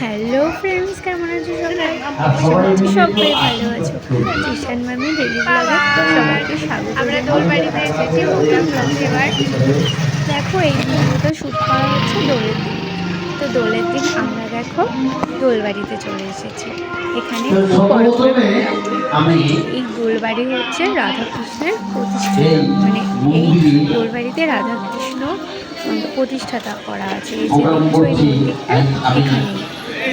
Hello friends কেমন আছো সবাই? আশা সবাই ভালো আছো। জিশান মামি ডেলি ব্লগে সবাইকে স্বাগত আমরা দোলবাড়িতে এসেছি প্রোগ্রাম চলছে এবার। দেখো এই ভিডিওটা শ্যুট করা হচ্ছে দোলের দিন। তো দোলের দিন আমরা দেখো দোলবাড়িতে চলে এসেছি। এখানে খুব বড় করে আমি এই দোলবাড়ি হচ্ছে রাধাকৃষ্ণের প্রতিষ্ঠা। মানে এই দোলবাড়িতে রাধাকৃষ্ণ প্রতিষ্ঠাতা করা আছে। এখানে।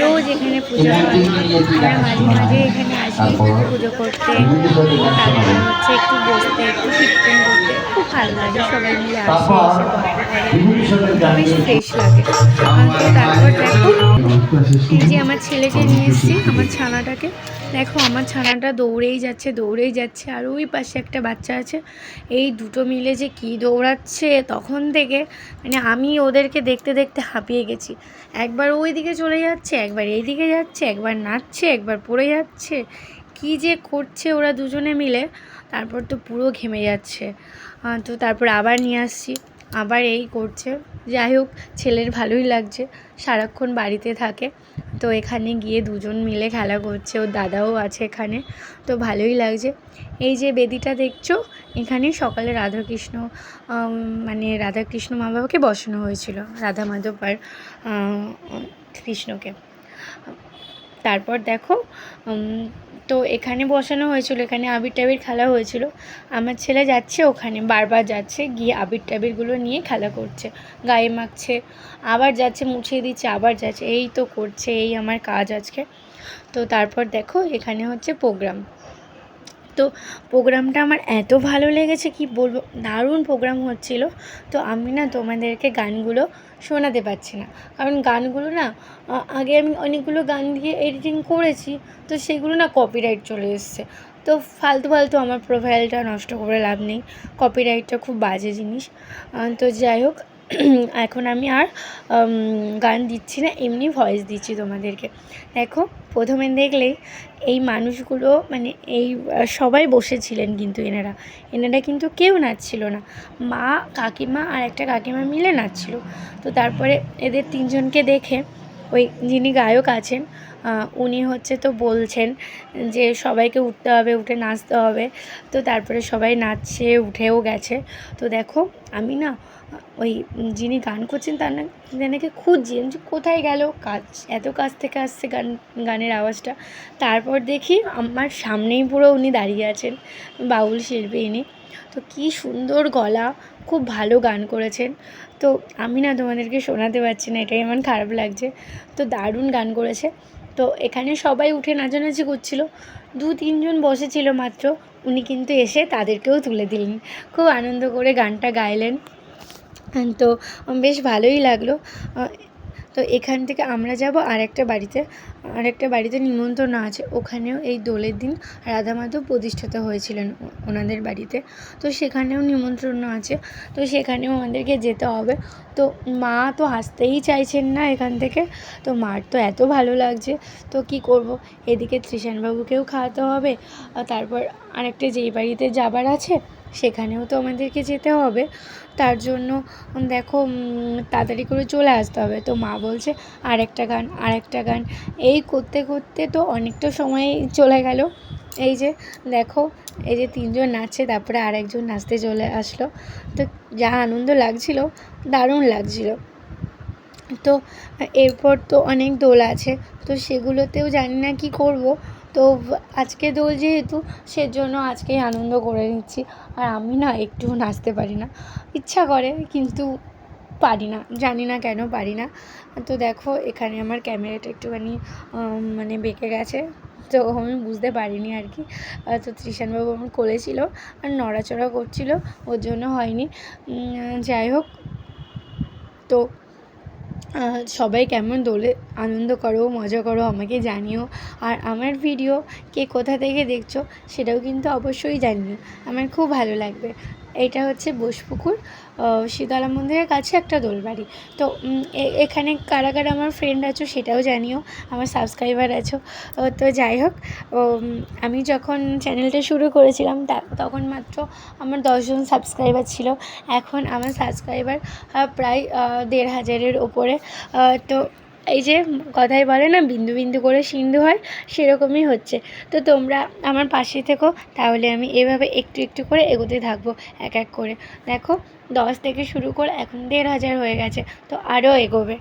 রোজ এখানে পুজো হয়। আমরা মাঝে মাঝে এখানে পুজো করতে তারপর হচ্ছে একটু বসতে একটু কীর্তন করতে খুব ভালো লাগে সবাই মিলে আসে এসে গল্প বেশ ফ্রেশ লাগে। তো তারপর দেখো এই যে আমার ছেলেকে নিয়ে এসেছি আমার ছানাটাকে। দেখো আমার ছানাটা দৌড়েই যাচ্ছে দৌড়েই যাচ্ছে আর ওই পাশে একটা বাচ্চা আছে। এই দুটো মিলে যে কি দৌড়াচ্ছে তখন থেকে মানে আমি ওদেরকে দেখতে দেখতে হাঁপিয়ে গেছি। একবার ওই দিকে চলে যাচ্ছে একবার এই দিকে যাচ্ছে একবার নাচছে একবার পড়ে যাচ্ছে। কি যে করছে ওরা দুজনে মিলে, তারপর তো পুরো ঘেমে যাচ্ছে। তো তারপর আবার নিয়ে আসছি, আবার এই করছে। যাই হোক, ছেলের ভালোই লাগছে, সারাক্ষণ বাড়িতে থাকে। তো এখানে গিয়ে দুজন মিলে খেলা করছে, ওর দাদাও আছে এখানে, তো ভালোই লাগছে। এই যে বেদিটা দেখছ, এখানে সকালে রাধাকৃষ্ণ মানে রাধাকৃষ্ণ মা বাবাকে বসানো হয়েছিল রাধা মাধব আর কৃষ্ণকে। তারপর দেখো তো এখানে বসানো হয়েছিল, এখানে আবির টাবির খেলা হয়েছিল। আমার ছেলে যাচ্ছে ওখানে, বারবার যাচ্ছে, গিয়ে আবির টাবিরগুলো নিয়ে খেলা করছে, গায়ে মাখছে, আবার যাচ্ছে, মুছিয়ে দিচ্ছে, আবার যাচ্ছে, এই তো করছে, এই আমার কাজ আজকে। তো তারপর দেখো, এখানে হচ্ছে প্রোগ্রাম তো প্রোগ্রামটা আমার এত ভালো লেগেছে কি বলব, দারুণ প্রোগ্রাম হচ্ছিল। তো আমি না তোমাদেরকে গানগুলো শোনাতে পারছি না। কারণ গানগুলো না আগে আমি অনেকগুলো গান দিয়ে এডিটিং করেছি, তো সেগুলো না কপিরাইট চলে এসছে। তো ফালতু ফালতু আমার প্রোফাইলটা নষ্ট করে লাভ নেই। কপিরাইটটা খুব বাজে জিনিস। তো যাই হোক এখন আমি আর গান দিচ্ছি না, এমনি ভয়েস দিচ্ছি তোমাদেরকে। দেখো, প্রথমে দেখলেই এই মানুষগুলো মানে এই সবাই বসেছিলেন কিন্তু এনারা। এনারা কিন্তু কেউ নাচছিল না। মা, কাকিমা আর একটা কাকিমা মিলে নাচছিল। তো তারপরে এদের তিনজনকে দেখে ওই যিনি গায়ক আছেন উনি হচ্ছে তো বলছেন যে সবাইকে উঠতে হবে, উঠে নাচতে হবে। তো তারপরে সবাই নাচছে, উঠেও গেছে। তো দেখো, আমি না, ওই যিনি গান করছেন তার না তেনাকে খুঁজছি। আমি যে কোথায় গেল? কাজ, এত কাজ থেকে আসছে গান, গানের আওয়াজটা। তারপর দেখি, আমার সামনেই পুরো উনি দাঁড়িয়ে আছেন, বাউল শিল্পী ইনি। তো কী সুন্দর গলা, খুব ভালো গান করেছেন। তো আমি না তোমাদেরকে শোনাতে পারছি না, এটাই আমার খারাপ লাগছে। তো দারুণ গান করেছে। তো এখানে সবাই উঠে নাচানাচি করছিল। দু তিনজন বসেছিল মাত্র, উনি কিন্তু এসে তাদেরকেও তুলে দিলেন। খুব আনন্দ করে গানটা গাইলেন। তো বেশ ভালোই লাগল। তো এখান থেকে আমরা যাব আরেকটা বাড়িতে আরেকটা বাড়িতে নিমন্ত্রণ আছে। ওখানেও এই দোলের দিন রাধা মাধব প্রতিষ্ঠিত হয়েছিলেন ওনাদের বাড়িতে। তো সেখানেও নিমন্ত্রণ আছে। তো সেখানেও আমাদেরকে যেতে হবে। তো মা তো আসতেই চাইছেন না এখান থেকে। তো মার তো এত ভালো লাগছে। তো কি করব? এদিকে ত্রিশানবাবুকেও খাওয়াতে হবে। আর তারপর আরেকটা যেই বাড়িতে যাবার আছে সেখানেও তো আমাদেরকে যেতে হবে। তার জন্য, দেখো তাড়াতাড়ি করে চলে আসতে হবে। তো মা বলছে, আরেকটা গান আরেকটা গান। এই করতে করতে তো অনেকটা সময় চলে গেল। এই যে, দেখো, এই যে তিনজন নাচছে, তারপরে আরেকজন নাচতে চলে আসলো। তো যা আনন্দ লাগছিল, দারুণ লাগছিল। তো এরপর তো অনেক দোল আছে। তো সেগুলোতেও জানি না কি করব। তো আজকে দোল যেহেতু, সেজন্য আজকেই আনন্দ করে নিচ্ছি। আর আমি না একটুও নাচতে পারি না। ইচ্ছা করে, কিন্তু পারি না। জানি না কেন পারি না। তো দেখো, এখানে আমার ক্যামেরাটা একটুখানি মানে বেঁকে গেছে। তো আমি বুঝতে পারিনি আর কি। তো ত্রিশানবাবু আমার কোলে ছিল আর নড়াচড়া করছিল, ওর জন্য হয়নি। যাই হোক। তো সবাই কেমন দোলে, আনন্দ করো, মজা করো, আমাকে জানিও। আর আমার ভিডিও কে কোথা থেকে দেখছ, সেটাও কিন্তু অবশ্যই জানিও। আমার খুব ভালো লাগবে। এটা হচ্ছে বোসপুকুর শীতলা মন্দিরের কাছে একটা দোলবাড়ি। তো এখানে কারা কারা আমার ফ্রেন্ড আছো সেটাও জানিও, আমার সাবস্ক্রাইবার আছো। তো যাই হোক আমি যখন চ্যানেলটা শুরু করেছিলাম তখন মাত্র আমার দশজন সাবস্ক্রাইবার ছিল। এখন আমার সাবস্ক্রাইবার প্রায় দেড় হাজারের ওপরে তো এই যে কথাই বলে না, বিন্দু বিন্দু করে সিন্ধু হয়, সেরকমই হচ্ছে। তো তোমরা আমার পাশে থেকো, তাহলে আমি এভাবে একটু একটু করে এগোতে থাকব, এক এক করে। দেখো, দশ থেকে শুরু করে এখন দেড় হাজার হয়ে গেছে, তো আরও এগোবে।